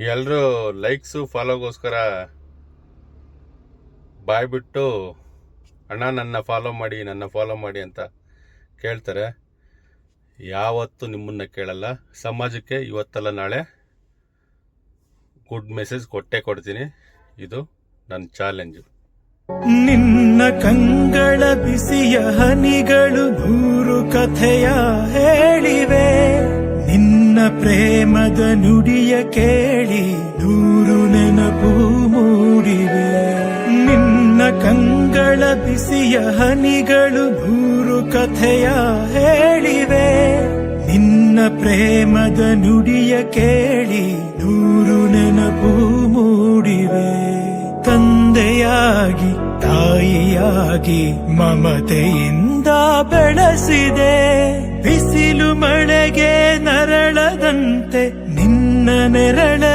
ಎಲ್ಲರೂ ಲೈಕ್ಸು ಫಾಲೋಗೋಸ್ಕರ ಬಾಯ್ಬಿಟ್ಟು, ಅಣ್ಣ, ನನ್ನ ಫಾಲೋ ಮಾಡಿ, ನನ್ನ ಫಾಲೋ ಮಾಡಿ ಅಂತ ಕೇಳ್ತಾರೆ. ಯಾವತ್ತೂ ನಿಮ್ಮನ್ನು ಕೇಳಲ್ಲ. ಸಮಾಜಕ್ಕೆ ಇವತ್ತಲ್ಲ ನಾಳೆ ಗುಡ್ ಮೆಸೇಜ್ ಕೊಟ್ಟೆ ಕೊಡ್ತೀನಿ. ಇದು ನನ್ನ ಚಾಲೆಂಜು ನಿನ್ನ ಕಂಗಳ ಬಿಸಿಯ ಹನಿಗಳು ನೂರು ಕಥೆಯ ಪ್ರೇಮದ ನುಡಿಯ ಕೇಳಿ ನೂರು ನೆನಪು ಮೂಡಿವೆ. ನಿನ್ನ ಕಂಗಳ ಬಿಸಿಯ ಹನಿಗಳು ನೂರು ಕಥೆಯ ಹೇಳಿವೆ. ನಿನ್ನ ಪ್ರೇಮದ ನುಡಿಯ ಕೇಳಿ ನೂರು ನೆನಪು ಮೂಡಿವೆ. ತಂದೆಯಾಗಿ, ತಾಯಿಯಾಗಿ ಮಮತೆಯಿಂದ ಬೆಳೆಸಿದೆ. നിന്ന നിരള